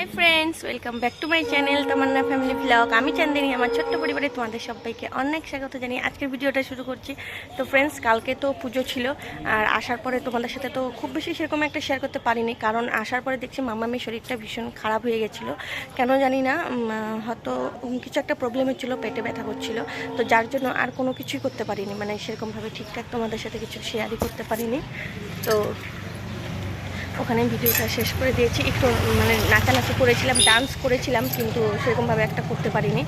Hi friends welcome back to my channel Tamanna family blog আমি চান্দিনী আমার ছোট্ট পরিবারে তোমাদের সবাইকে অনেক স্বাগত জানিয়ে আজকের ভিডিওটা শুরু করছি। তো ফ্রেন্ডস কালকে তো পুজো ছিল, আর আসার পরে তোমাদের সাথে তো খুব বেশি সেরকম একটা শেয়ার করতে পারিনি, কারণ আসার পরে দেখছি মামামের শরীরটা ভীষণ খারাপ হয়ে গেছিল। কেন জানি না হয়তো কিছু একটা প্রবলেম হচ্ছিল পেটে ব্যথা করছিল। তো যার জন্য আর কোনো কিছুই করতে পারিনি মানে সেরকমভাবে ঠিকঠাক তোমাদের সাথে কিছু শেয়ারই করতে পারিনি। তো ওখানে ভিডিওটা শেষ করে দিয়েছি। একটু মানে নাচানাচি করেছিলাম ডান্স করেছিলাম কিন্তু সেরকমভাবে একটা করতে পারিনি।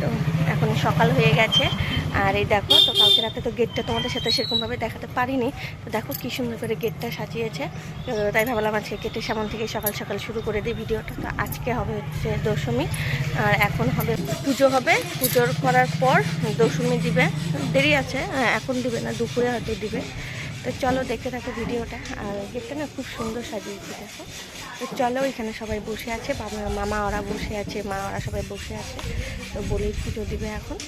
তো এখন সকাল হয়ে গেছে। আর এই দেখো তো কালকে রাতে তো গেটটা তোমাদের সাথে সেরকমভাবে দেখাতে পারিনি। তো দেখো কী সুন্দর করে গেটটা সাজিয়েছে। তাই ভাবলাম আজকে গেটের সামন থেকে সকাল সকাল শুরু করে দিই ভিডিওটা। তো আজকে হবে হচ্ছে দশমী। আর এখন হবে পুজো হবে। পুজোর করার পর দশমী দিবে। দেরি আছে হ্যাঁ, এখন দিবে না দুপুরে হয়তো দিবে। তো চলো দেখতে থাকো ভিডিওটা। আর গেটটা না খুব সুন্দর সাজিয়েছি, দেখো। তো চলো এখানে সবাই বসে আছে, বাবা, মামা ওরা বসে আছে, মা ওরা সবাই বসে আছে। তো বলেই পুজো দিবে এখন।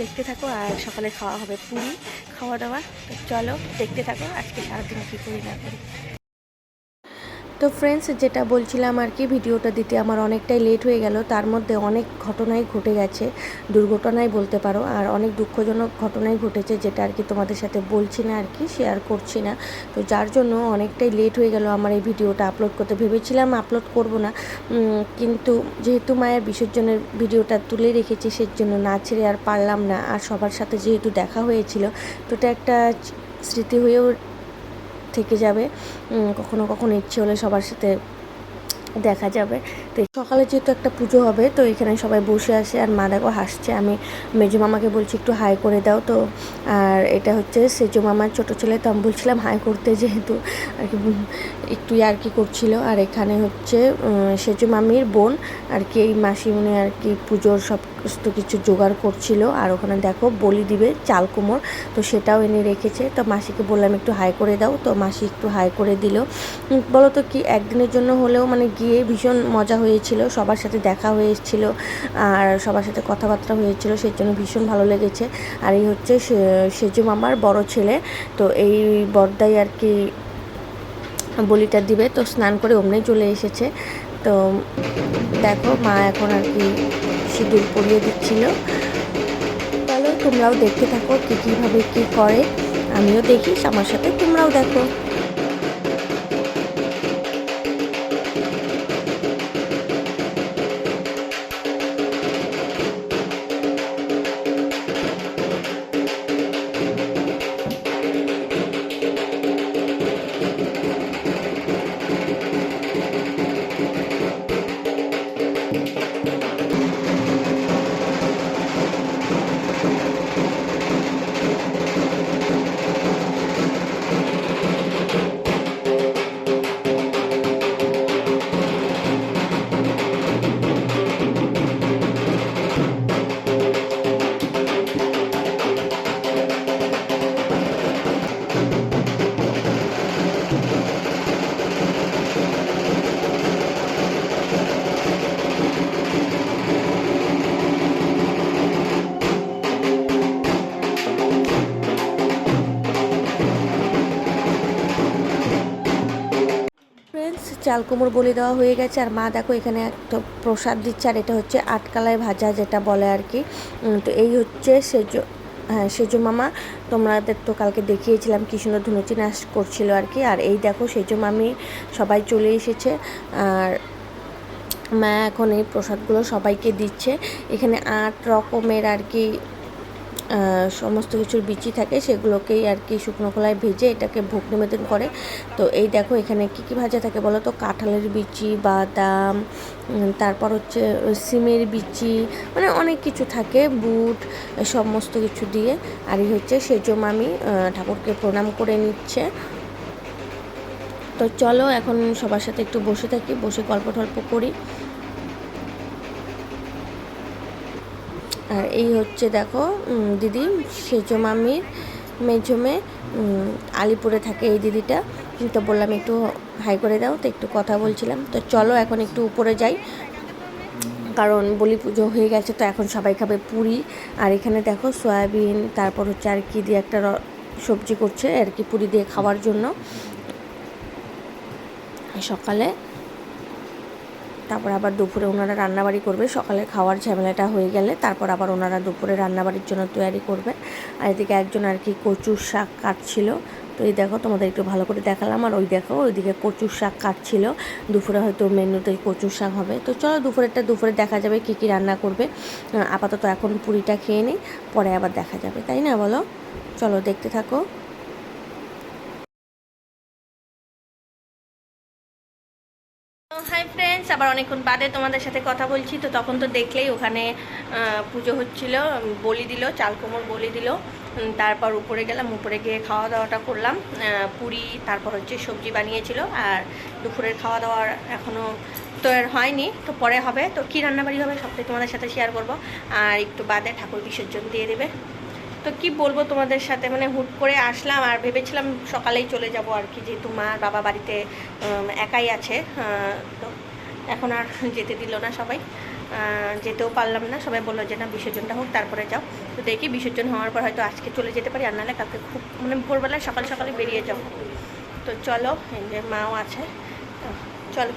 দেখতে থাকো, আর সকালে খাওয়া হবে পুরি, খাওয়া দাওয়া। তো চলো দেখতে থাকো, আজকে সারাদিন কী করি না করি। তো ফ্রেন্ডস যেটা বলছিলাম আর কি, ভিডিওটা দিতে আমার অনেকটাই লেট হয়ে গেল। তার মধ্যে অনেক ঘটনাই ঘটে গেছে। দুর্ঘটনাই বলতে পারো। আর অনেক দুঃখজনক ঘটনাই ঘটেছে, যেটা আর কি তোমাদের সাথে বলছি না আর কি শেয়ার করছি না। তো যার জন্য অনেকটাই লেট হয়ে গেল আমার এই ভিডিওটা আপলোড করতে। ভেবেছিলাম আপলোড করব না। কিন্তু যেহেতু মায়ের বিসর্জনের ভিডিওটা তুলে রেখেছি সেই জন্য না ছেড়ে আর পারলাম না। আর সবার সাথে যেহেতু দেখা হয়েছিল, তো এটা একটা স্মৃতি হয়েও থেকে যাবে। কখনো কখনো ইচ্ছে হলে সবার সাথে দেখা যাবে। তো সকালে যেহেতু একটা পুজো হবে, তো এখানে সবাই বসে আছে আর মা দেখো হাসছে। আমি মেজো মামাকে বলছি, একটু হাই করে দাও তো। আর এটা হচ্ছে সেজো মামার ছোটো ছেলে, তো আমি বলছিলাম, হাই করতে যেহেতু। আর কি, একটু আর কি করছিল। আর এখানে হচ্ছে সেজো মামির বোন আর কি, এই মাসি মাসিমণি আর কি পুজোর সব সমস্ত কিছু জোগাড় করছিল। আর ওখানে দেখো বলি দিবে চাল কুমোর তো সেটাও এনে রেখেছে। তো মাসিকে বললাম, একটু হাই করে দাও। তো মাসি একটু হাই করে দিল। বলো তো কি, একদিনের জন্য হলেও মানে গিয়ে ভীষণ মজা হয়েছিল, সবার সাথে দেখা হয়েছিল আর সবার সাথে কথাবার্তা হয়েছিল, সেই জন্য ভীষণ ভালো লেগেছে। আর এই হচ্ছে সেজু মামার বড় ছেলে, তো এই বর্দাই আর কি বলিটা দিবে, তো স্নান করে অমনি চলে এসেছে। তো দেখো, মা এখন আর কি সিঁদুর পরিয়ে দিচ্ছিল। চলো তোমরাও দেখতে থাকো কী কীভাবে কী করে, আমিও দেখি আমার সাথে তোমরাও দেখো। চাল কুমড়ো বলে দেওয়া হয়ে গেছে। আর মা দেখো, এখানে একটা প্রসাদ দিচ্ছে, আর এটা হচ্ছে আটকালায় ভাজা যেটা বলে আর কি। তো এই হচ্ছে সেজ হ্যাঁ সেজো মামা। তোমাদের তো কালকে দেখিয়েছিলাম কী সুন্দর ধুনুচি নাচ করছিল আর কি। আর এই দেখো, সেজো মামি সবাই চলে এসেছে। আর মা এখন এই প্রসাদগুলো সবাইকে দিচ্ছে। এখানে আট রকমের আর কি সমস্ত কিছুর বিচি থাকে, সেগুলোকেই আর কি শুকনো খোলায় ভেজে এটাকে ভোগ নিবেদন করে। তো এই দেখো এখানে কি কি ভাজা থাকে বলো তো? কাঁঠালের বিচি, বাদাম তারপর হচ্ছে সিমের বিচি মানে অনেক কিছু থাকে, বুট, সমস্ত কিছু দিয়ে। আর এই হচ্ছে সেজো মামি ঠাকুরকে প্রণাম করে নিচ্ছে। তো চলো এখন সবার সাথে একটু বসে থাকি, বসে গল্প টল্প করি। আর এই হচ্ছে দেখো দিদি, সেজো মামির, মেজো মেয়ে আলিপুরে থাকে এই দিদিটা। তো বললাম একটু হাই করে দাও, তো একটু কথা বলছিলাম। তো চলো এখন একটু উপরে যাই। কারণ বলি পুজো হয়ে গেছে, তো এখন সবাই খাবে পুরি। আর এখানে দেখো সয়াবিন, তারপর হচ্ছে আর কি দিয়ে একটা সবজি করছে আর কি পুরি দিয়ে খাওয়ার জন্য। সকালে তারপর আবার দুপুরে ওনারা রান্নাবাড়ি করবে। সকালে খাওয়ার ঝামেলাটা হয়ে গেলে তারপর আবার ওনারা দুপুরে রান্নাবাড়ির জন্য তৈরি করবে। আর এদিকে একজন আর কি কচুর শাক কাটছিল। তো এই দেখো, তোমাদের একটু ভালো করে দেখালাম। আর ওই দেখো, ওইদিকে কচুর শাক কাটছিল। দুপুরে হয়তো মেনুতে কচুর শাক হবে। তো চলো দুপুরেরটা, দুপুরে দেখা যাবে কী কী রান্না করবে। আপাতত এখন পুরিটা খেয়ে নিই, পরে আবার দেখা যাবে। তাই না বলো? চলো দেখতে থাকো। আবার অনেকক্ষণ বাদে তোমাদের সাথে কথা বলছি, তো তখন তো দেখলেই ওখানে পুজো হচ্ছিল বলি দিল চাল কোমর বলি দিল তারপর উপরে গেলাম, উপরে গিয়ে খাওয়া দাওয়াটা করলাম পুরি, তারপর হচ্ছে সবজি বানিয়েছিল, আর দুপুরের খাওয়া দাওয়ার এখনও তৈরি হয়নি, তো পরে হবে, তো কী রান্নাবাড়ি হবে সবটাই তোমাদের সাথে শেয়ার করব, আর একটু বাদে ঠাকুর বিসর্জন দিয়ে দেবে। তো কি বলব তোমাদের সাথে মানে হুট করে আসলাম, আর ভেবেছিলাম সকালেই চলে যাব আর কি, যেহেতু মা আর বাবা বাড়িতে একাই আছে তো এখন আর যেতে দিল না সবাই। যেতেও পারলাম না। সবাই বলল যে, না, বিসর্জনটা হোক, তারপরে যাও। তো দেখি বিসর্জন হওয়ার পর হয়তো আজকে চলে যেতে পারি, আর নাহলে কালকে খুব মানে ভোরবেলায় সকাল সকালে বেরিয়ে যাব। তো চলো যে মাও আছে। চলো,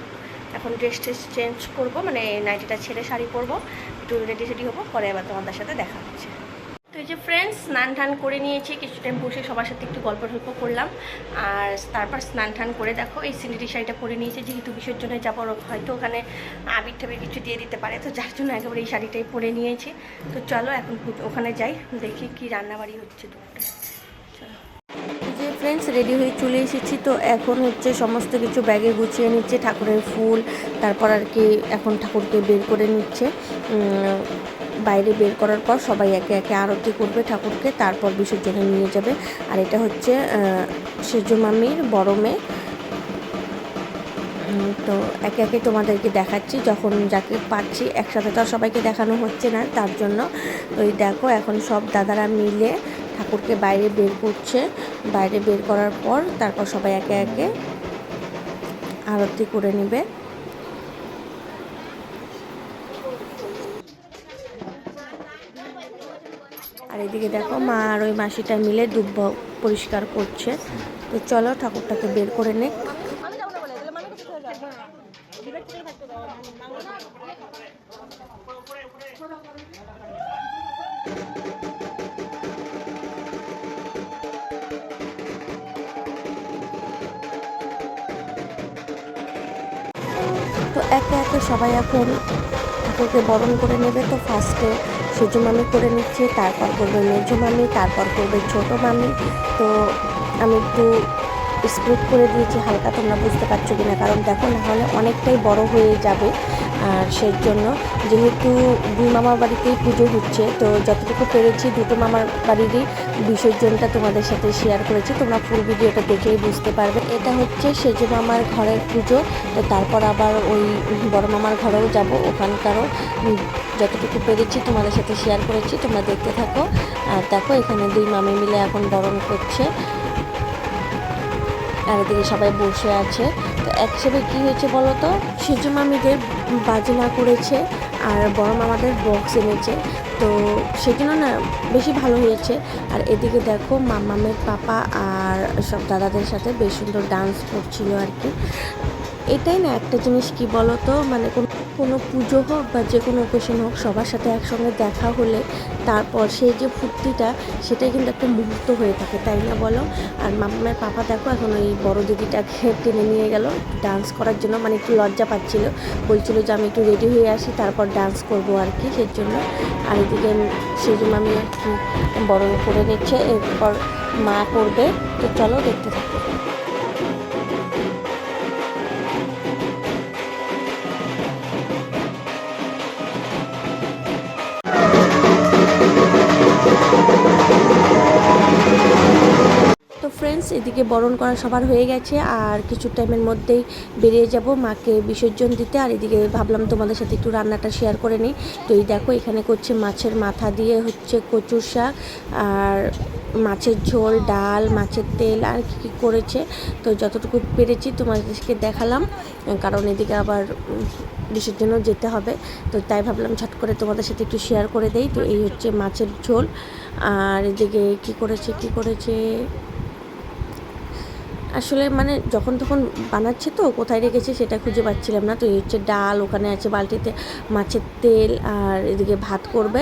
এখন ড্রেস ট্রেস চেঞ্জ করব মানে নাইটিটা ছেড়ে শাড়ি পরবো, একটু রেডি সেডি হব, পরে আবার তোমাদের সাথে দেখা হচ্ছে। তো এই যে ফ্রেন্ডস স্নান টান করে নিয়েছি, কিছু টাইম বসে সবার সাথে একটু গল্প টল্প করলাম। আর তারপর স্নান টান করে দেখো, এই সিনিটি শাড়িটা পরে নিয়েছি, যেহেতু বিসর্জনে যাব হয়তো ওখানে আবির টাবির কিছু দিয়ে দিতে পারে, তো যার জন্য একেবারে এই শাড়িটাই পরে নিয়েছি। তো চলো এখন ওখানে যাই, দেখি কি রান্নাবাড়ি হচ্ছে দুপুরে চলো। যে ফ্রেন্ডস রেডি হয়ে চলে এসেছি, তো এখন হচ্ছে সমস্ত কিছু ব্যাগে গুছিয়ে নিচ্ছে, ঠাকুরের ফুল, তারপর আর কি এখন ঠাকুরকে বের করে নিচ্ছে। বাইরে বের করার পর সবাই একে একে আরতি করবে ঠাকুরকে, তারপর বিসর্জনে নিয়ে যাবে। আর এটা হচ্ছে সেজো মামির বড় মেয়ে। তো একে একে তোমাদেরকে দেখাচ্ছি, যখন যাকে পাচ্ছি একসাথে তো সবাইকে দেখানো হচ্ছে না, তার জন্য। এই দেখো, এখন সব দাদারা মিলে ঠাকুরকে বাইরে বের করছে। বাইরে বের করার পর তারপর সবাই একে একে আরতি করে নেবে। আর এদিকে দেখো মা আর ওই মাসিটা মিলে দুব্ব পরিষ্কার করছে। তো চলো ঠাকুরটাকে বের করে নে। তো একে একে সবাই এখন ঠাকুরকে বরণ করে নেবে। ফার্স্টে সুজু মামি করে নিচ্ছি, তারপর করবে মেজো মামি তারপর করবে ছোট মামি তো আমি একটু স্প্রিট করে দিয়েছি, হালকা তোমরা বুঝতে পারছ কি না কারণ দেখো, না হলে অনেকটাই বড় হয়ে যাবে। আর সেই জন্য যেহেতু দুই মামার বাড়িতেই পুজো হচ্ছে, তো যতটুকু পেরেছি দুটো মামার বাড়িরই বিসর্জনটা তোমাদের সাথে শেয়ার করেছি। তোমরা ফুল ভিডিওটা দেখলেই বুঝতে পারবে। এটা হচ্ছে সেজো মামার ঘরের পুজো, তো তারপর আবার ওই বড় মামার ঘরেও যাব ওখানকারও। যতটুকু পেরেছি তোমাদের সাথে শেয়ার করেছি, তোমরা দেখতে থাকো। আর দেখো, এখানে দুই মামি মিলে এখন বরণ করছে। আর এদিকে সবাই বসে আছে। একসাথে কী হয়েছে বলো তো? সেজু মামিদের বাজনা করেছে আর বড় মামাদের বক্স এনেছে। তো সেজন্য না বেশি ভালো হয়েছে। আর এদিকে দেখো মামামের পাপা আর সব দাদাদের সাথে বেশ সুন্দর ডান্স করছিল আর কি। এটাই না একটা জিনিস কি বলো তো? মানে কোনো কোনো পুজো হোক বা যে কোনো অকেশন হোক, সবার সাথে একসঙ্গে দেখা হলে তারপর সেই যে ফুর্তিটা, সেটাই কিন্তু একটা মুহূর্ত হয়ে থাকে, তাই না বলো? আর মামার পাপা দেখো, এখন ওই বড় দিদিটাকে টেনে নিয়ে গেল ডান্স করার জন্য মানে একটু লজ্জা পাচ্ছিল। বলছিল যে আমি একটু রেডি হয়ে আসি, তারপর ডান্স করব আর কি, সেই জন্য। আর এদিকে সেই জন্য আমি আর কি বড় করে নিচ্ছে, এরপর মা করবে, তো চলো দেখতে থাকো। ফ্রেন্ডস এদিকে বরণ করা সবার হয়ে গেছে, আর কিছু টাইমের মধ্যেই বেরিয়ে যাব মাকে বিসর্জন দিতে। আর এদিকে ভাবলাম তোমাদের সাথে একটু রান্নাটা শেয়ার করে নিই। তো এই দেখো, এখানে করছে মাছের মাথা দিয়ে হচ্ছে কচুর শাক, আর মাছের ঝোল, ডাল, মাছের তেল, আর কী কী করেছে। তো যতটুকু পেরেছি তোমাদেরকে দেখালাম, কারণ এদিকে আবার বিসর্জনও যেতে হবে। তো তাই ভাবলাম ঝট করে তোমাদের সাথে একটু শেয়ার করে দেই। তো এই হচ্ছে মাছের ঝোল, আর এদিকে কী করেছে কী করেছে? আসলে মানে যখন তখন বানাচ্ছে তো, কোথায় রেখেছে সেটা খুঁজে পাচ্ছিলাম না। তো এই হচ্ছে ডাল, ওখানে আছে বালতিতে মাছের তেল আর এদিকে ভাত করবে।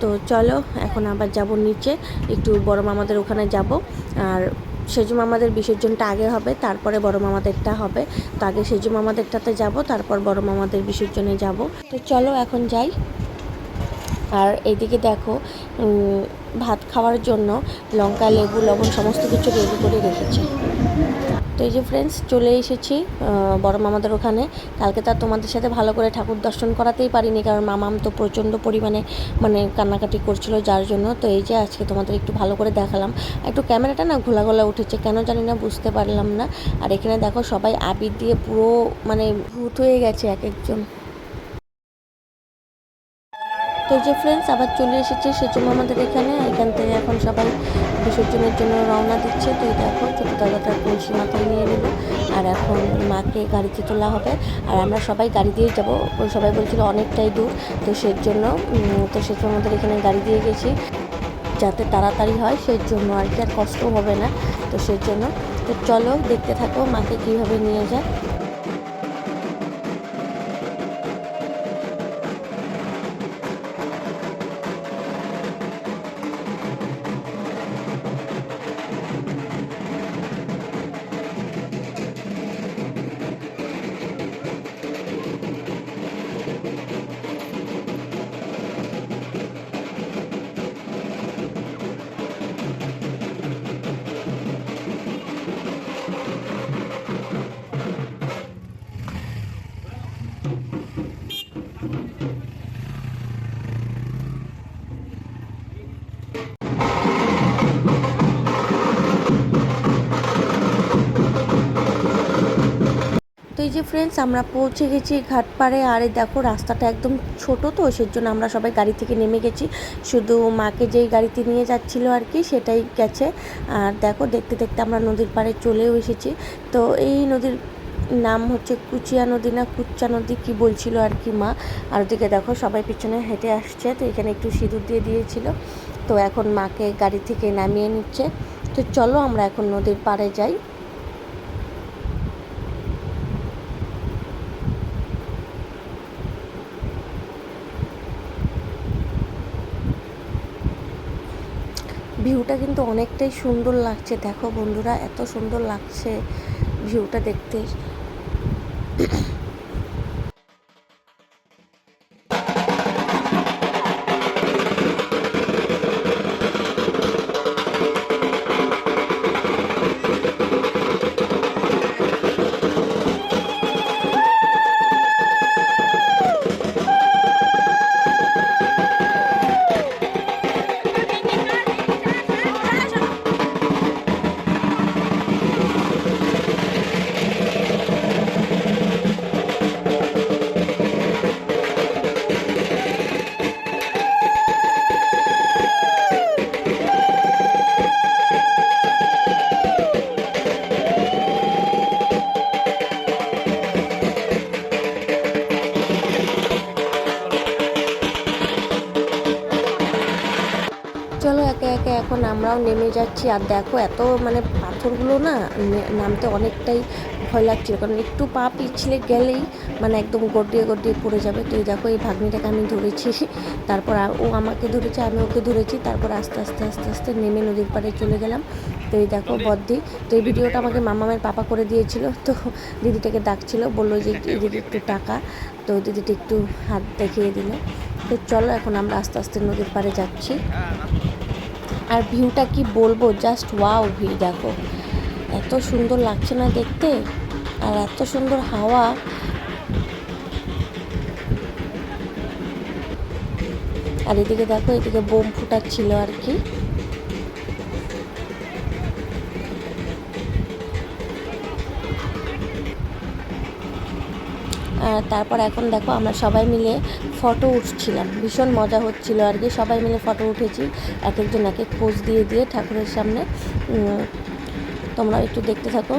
তো চলো, এখন আবার যাব নিচে। একটু বড় মামাদের ওখানে যাব। আর সেজু মামাদের বিসর্জনটা আগে হবে, তারপরে বড় মামাদেরটা হবে। তো আগে সেজু মামাদেরটাতে যাব, তারপর বড় মামাদের বিসর্জনে যাব। তো চলো, এখন যাই। আর এইদিকে দেখো ভাত খাওয়ার জন্য লঙ্কা, লেবু, লবণ সমস্ত কিছু রেডি করে রেখেছি। তো এই যে ফ্রেন্ডস চলে এসেছি বড় মামাদের ওখানে। কালকে তার তোমাদের সাথে ভালো করে ঠাকুর দর্শন করাতেই পারিনি, কারণ মামাম তো প্রচণ্ড পরিমাণে মানে কান্নাকাটি করছিল যার জন্য। তো এই যে আজকে তোমাদের একটু ভালো করে দেখালাম। একটু ক্যামেরাটা না ঘোলা ঘোলা উঠেছে, কেন জানি না, বুঝতে পারলাম না। আর এখানে দেখো সবাই আবির দিয়ে পুরো মানে ভূত হয়ে গেছে এক একজন। তো যে ফ্রেন্ডস আবার চলে এসেছে সেজন্য আমাদের এখানে। এখান থেকে এখন সবাই বিসর্জনের জন্য রওনা দিচ্ছে। তো দেখো, ছোটো দাদা তার কলসি মাথায় নিয়ে নিল। আর এখন মাকে গাড়িতে তোলা হবে। আর আমরা সবাই গাড়ি দিয়ে যাব। সবাই বলছিল অনেকটাই দূর। তো সেই জন্য তো সেজন্য আমাদের এখানে গাড়ি দিয়ে গেছি। যাতে তাড়াতাড়ি হয়, সেই জন্য আর কি। আর কষ্ট হবে না। তো সেই জন্য, তো চলো দেখতে থাকো মাকে কীভাবে নিয়ে যায়। তো এই যে ফ্রেন্ডস আমরা পৌঁছে গেছি ঘাটপাড়ে আর এই দেখো, রাস্তাটা একদম ছোট তো সেই জন্য আমরা সবাই গাড়ি থেকে নেমে গেছি। শুধু মাকে যেই গাড়িতে নিয়ে যাচ্ছিল আর কি, সেটাই গেছে। আর দেখো, দেখতে দেখতে আমরা নদীর পাড়ে চলেও এসেছি। তো এই নদীর নাম হচ্ছে কুচিয়া নদী না কুচ্চা নদী, কি বলছিল আর কি মা? আর ওদিকে দেখো সবাই পিছনে হেঁটে আসছে, তো এখানে একটু সিঁদুর দিয়ে দিয়েছিল। তো এখন মাকে গাড়ি থেকে নামিয়ে নিচ্ছে। তো চলো আমরা এখন নদীর পাড়ে যাই। ভিউটা কিন্তু অনেকটাই সুন্দর লাগছে। দেখো বন্ধুরা, এত সুন্দর লাগছে ভিউটা দেখতে। Mm-hmm. যাচ্ছি আর দেখো এত মানে পাথরগুলো না নামতে অনেকটাই ভয় লাগছিল। কারণ একটু পা পিছলে গেলেই মানে একদম গড়িয়ে গড়িয়ে পড়ে যাবে। তো এই দেখো এই ভাগ্নিটাকে আমি ধরেছি। তারপর ও আমাকে ধরেছে, আমি ওকে ধরেছি। তারপর আস্তে আস্তে আস্তে আস্তে নেমে নদীর পাড়ে চলে গেলাম। তো এই দেখো বদ্দি, তো এই ভিডিওটা আমাকে মামামের পাপা করে দিয়েছিল। তো দিদিটাকে ডাকছিল, বলল যে দিদি, একটু টাকা? তো দিদিটা একটু হাত দেখিয়ে দিল। তো চলো এখন আমরা আস্তে আস্তে নদীর পাড়ে যাচ্ছি। আর ভিউটা কি বলব? জাস্ট ওয়াও ভিউ দেখো। এত সুন্দর লাগছে না দেখতে? আর এত সুন্দর হাওয়া। আর এদিকে দেখো, এদিকে বোম ফুটাচ্ছিল আর কি। তারপর এখন দেখো আমরা সবাই মিলে ফটো উঠছিলাম। ভীষণ মজা হচ্ছিল আর কি। সবাই মিলে ফটো উঠেছি। এক একজন এক এক পোজ দিয়ে দিয়ে ঠাকুরের সামনে। তোমরা একটু দেখতে থাকো।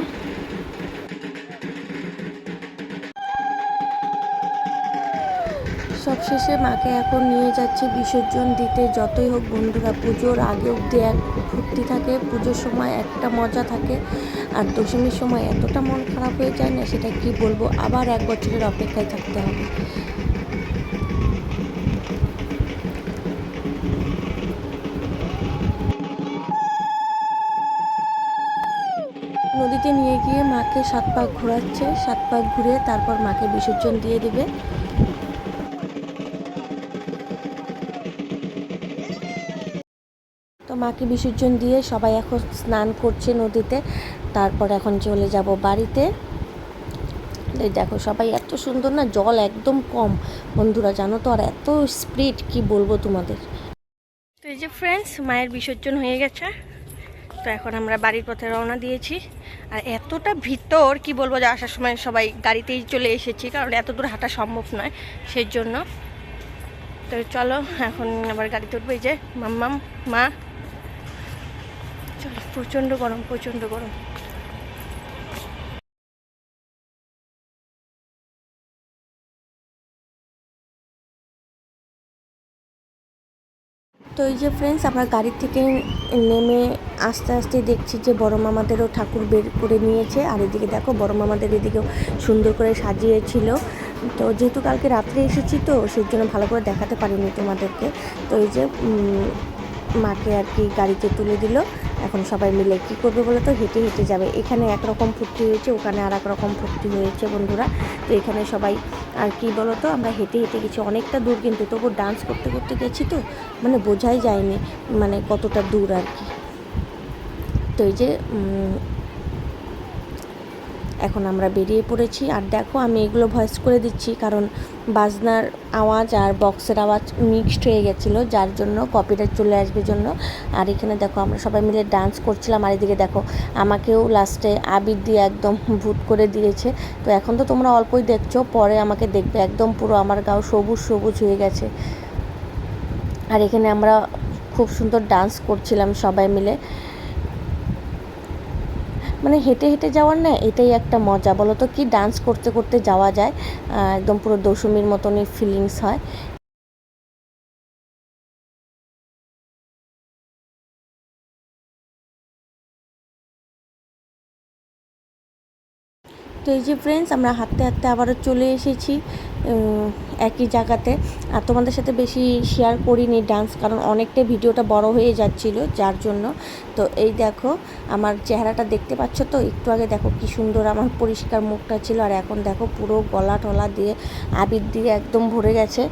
সবশেষে মাকে এখন নিয়ে যাচ্ছে বিসর্জন দিতে। যতই হোক বন্ধুরা, পুজোর আগে অব্দি এক ফুর্তি থাকে, পুজোর সময় একটা মজা থাকে। আর দশমীর সময় এতটা মন খারাপ হয়ে যায় না, সেটা কি বলব? আবার এক বছরের অপেক্ষায় থাকতে হবে। নদীতে নিয়ে গিয়ে মাকে সাত পাক ঘোরাচ্ছে, সাত পাক ঘুরে তারপর মাকে বিসর্জন দিয়ে দেবে। তো মাকে বিসর্জন দিয়ে সবাই এখন স্নান করছে নদীতে। তারপর এখন চলে যাব বাড়িতে। এই দেখো, সবাই এত সুন্দর না, জল একদম কম। বন্ধুরা, জানো তো আর এত স্পিড, কি বলব তোমাদের? তো এই যে ফ্রেন্ডস মায়ের বিসর্জন হয়ে গেছে। তো এখন আমরা বাড়ির পথে রওনা দিয়েছি। আর এতটা ভিতর, কি বলব, যে আসার সময় সবাই গাড়িতেই চলে এসেছি, কারণ এত দূর হাঁটা সম্ভব নয় সেই জন্য তো চলো, এখন আবার গাড়িতে উঠবো। এই যে মাম্মাম, মা। চলো, প্রচণ্ড গরম প্রচণ্ড গরম। তো এই যে ফ্রেন্ডস আমরা গাড়ি থেকে নেমে আস্তে আস্তে দেখছি যে বড় মামাদেরও ঠাকুর বের করে নিয়েছে। আর এদিকে দেখো, বড় মামাদের এদিকেও সুন্দর করে সাজিয়েছিল। তো যেহেতু কালকে রাত্রে এসেছি তো, সেই জন্য ভালো করে দেখাতে পারিনি তোমাদেরকে। তো এই যে মাকে আর কি গাড়িতে তুলে দিল। এখন সবাই মিলে কি করবে বলে তো? হেঁটে হেঁটে যাবে। এখানে একরকম ফুর্তি হয়েছে, ওখানে আর এক রকম ফুর্তি হয়েছে বন্ধুরা। তো এখানে সবাই, আর কি বলো তো? আমরা হেঁটে হেঁটে গেছি অনেকটা দূর কিন্তু, তবু ডান্স করতে করতে গেছি তো মানে বোঝাই যায়নি মানে কতটা দূর আর কি। তো এই যে এখন আমরা বেরিয়ে পড়েছি। আর দেখো, আমি এগুলো ভয়েস করে দিচ্ছি, কারণ বাজনার আওয়াজ আর বক্সের আওয়াজ মিক্সড হয়ে গেছিল, যার জন্য কপিটা চলে আসবে জন্য। আর এখানে দেখো, আমরা সবাই মিলে ডান্স করছিলাম। আর এদিকে দেখো, আমাকেও লাস্টে আবির দিয়ে একদম ভূত করে দিয়েছে। তো এখন তো তোমরা অল্পই দেখছ, পরে আমাকে দেখবে। একদম পুরো আমার গাও সবুজ সবুজ হয়ে গেছে। আর এখানে আমরা খুব সুন্দর ডান্স করছিলাম সবাই মিলে। মানে হেঁটে হেঁটে যাওয়ার না এটাই একটা মজা। বলো তো কি ডান্স করতে করতে যাওয়া যায় একদম পুরো দশমীর মতনই ফিলিংস হয়। তো এই যে ফ্রেন্ডস আমরা হাঁটতে হাঁটতে আবারও চলে এসেছি একই জায়গাতে। আর তোমাদের সাথে বেশি শেয়ার করিনি ডান্স কারণ অনেকটাই ভিডিওটা বড় হয়ে যাচ্ছিল, যার জন্য। তো এই দেখো, আমার চেহারাটা দেখতে পাচ্ছ তো? একটু আগে দেখো কি সুন্দর আমার পরিষ্কার মুখটা ছিল, আর এখন দেখো পুরো গলা টলা দিয়ে, আবির দিয়ে একদম ভরে গেছে।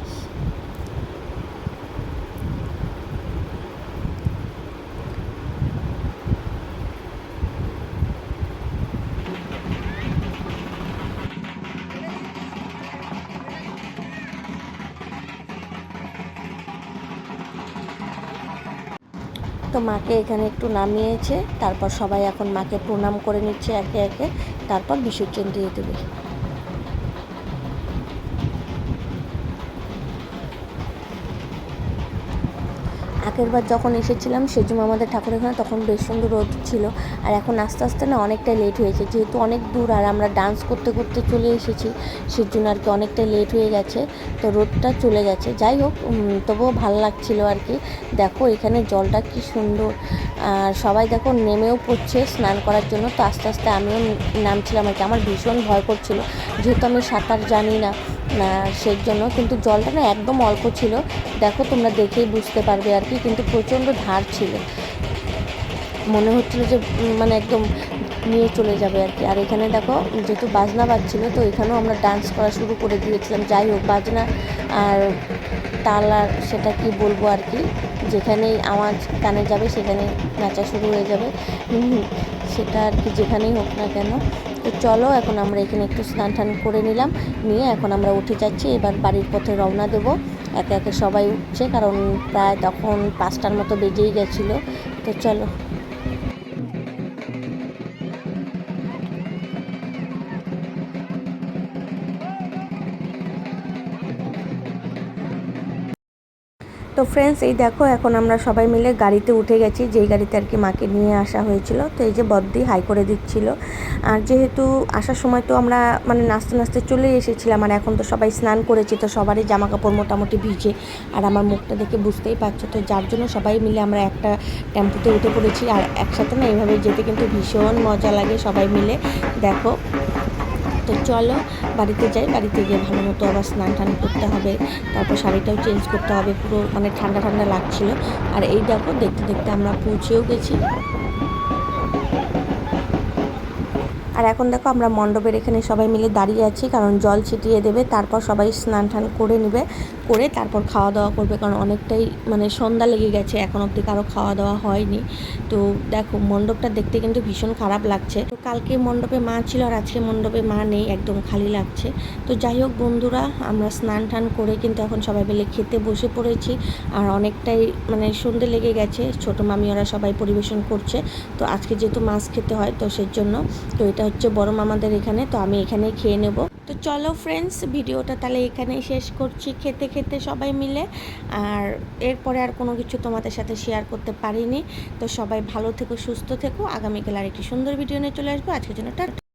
মাকে এখানে একটু নামিয়েছে, তারপর সবাই এখন মাকে প্রণাম করে নিচ্ছে একে একে, তারপর বিসর্জন দিয়ে দেবে। আগের বার যখন এসেছিলাম সেজন্য আমাদের ঠাকুর এখানে তখন বেশ সুন্দর রোদ ছিল। আর এখন আস্তে আস্তে না অনেকটাই লেট হয়েছে। যেহেতু অনেক দূর আর আমরা ডান্স করতে করতে চলে এসেছি, সেজন্য আর কি অনেকটাই লেট হয়ে গেছে। তো রোদটা চলে গেছে। যাই হোক তবুও ভালো লাগছিল আর কি। দেখো এখানে জলটা কি সুন্দর। আর সবাই দেখো নেমেও পড়ছে স্নান করার জন্য। তো আস্তে আস্তে আমিও নামছিলাম আর কি। আমার ভীষণ ভয় করছিল। যেহেতু আমি সাঁতার জানি না। সেই জন্য কিন্তু জলটা না একদম অল্প ছিল। দেখো তোমরা দেখেই বুঝতে পারবে আর কি, কিন্তু প্রচণ্ড ধার ছিল। মনে হচ্ছিল যে মানে একদম নিয়ে চলে যাবে আর কি। আর এখানে দেখো, যেহেতু বাজনা বাজছিল, তো এখানেও আমরা ডান্স করা শুরু করে দিয়েছিলাম। যাই হোক, বাজনা আর তাল আর সেটা কি বলব আর কি, যেখানেই আওয়াজ কানে যাবে সেখানে নাচা শুরু হয়ে যাবে। সেটা আর কি যেখানেই হোক না কেন। চলো, এখন আমরা এখানে একটু স্নান টান করে নিলাম, নিয়ে এখন আমরা উঠে যাচ্ছি, এবার বাড়ির পথে রওনা দেবো। একে একে সবাই উঠছে, কারণ প্রায় তখন পাঁচটার মতো বেজেই গেছিল। তো চলো। তো ফ্রেন্ডস এই দেখো, এখন আমরা সবাই মিলে গাড়িতে উঠে গেছি। যেই গাড়িতে আর কি মাকে নিয়ে আসা হয়েছিল, তো এই যে বদ্দি হাই করে দিচ্ছিল। আর যেহেতু আসার সময় তো আমরা মানে নাচতে নাচতে চলে এসেছিলাম, আর এখন তো সবাই স্নান করেছি, তো সবারই জামা কাপড় মোটামুটি ভিজে। আর আমার মুখটা দেখে বুঝতেই পারছ, তো যার জন্য সবাই মিলে আমরা একটা টেম্পুতে উঠে পড়েছি। আর একসাথে না এইভাবে যেতে কিন্তু ভীষণ মজা লাগে সবাই মিলে। দেখো তো চলো বাড়িতে যাই, বাড়িতে গিয়ে ভালো মতো আবার স্নান টান করতে হবে। তারপর শাড়িটাও চেঞ্জ করতে হবে, পুরো মানে ঠান্ডা ঠান্ডা লাগছিল। আর এই দেখো, দেখতে দেখতে আমরা পৌঁছেও গেছি। আর এখন দেখো আমরা মণ্ডপের এখানে সবাই মিলে দাঁড়িয়ে আছি, কারণ জল ছিটিয়ে দেবে, তারপর সবাই স্নান টান করে নেবে, করে তারপর খাওয়া দাওয়া করবে, কারণ অনেকটাই মানে সন্ধ্যা লেগে গেছে, এখন অবধি কারও খাওয়া দাওয়া হয়নি। তো দেখো মণ্ডপটা দেখতে কিন্তু ভীষণ খারাপ লাগছে। তো কালকে মণ্ডপে মা ছিল আর আজকে মণ্ডপে মা নেই, একদম খালি লাগছে। তো যাই হোক বন্ধুরা, আমরা স্নান টান করে কিন্তু এখন সবাই মিলে খেতে বসে পড়েছি, আর অনেকটাই মানে সন্ধে লেগে গেছে, ছোটো মামি ওরা সবাই পরিবেশন করছে। তো আজকে যেহেতু মাছ খেতে হয় তো সেই জন্য তো এটা হচ্ছে বড় মামাদের এখানে, তো আমি এখানেই খেয়ে নেব। তো চলো ফ্রেন্ডস ভিডিওটা তাহলে এখানেই শেষ করছি। খেতে খেতে সবাই মিলে। আর এরপরে আর কোনো কিছু তোমাদের সাথে শেয়ার করতে পারিনি। তো সবাই ভালো থেকো, সুস্থ থেকো। আগামীকাল আর একটি সুন্দর ভিডিও নিয়ে চলে আসব। আজকের জন্য টাটা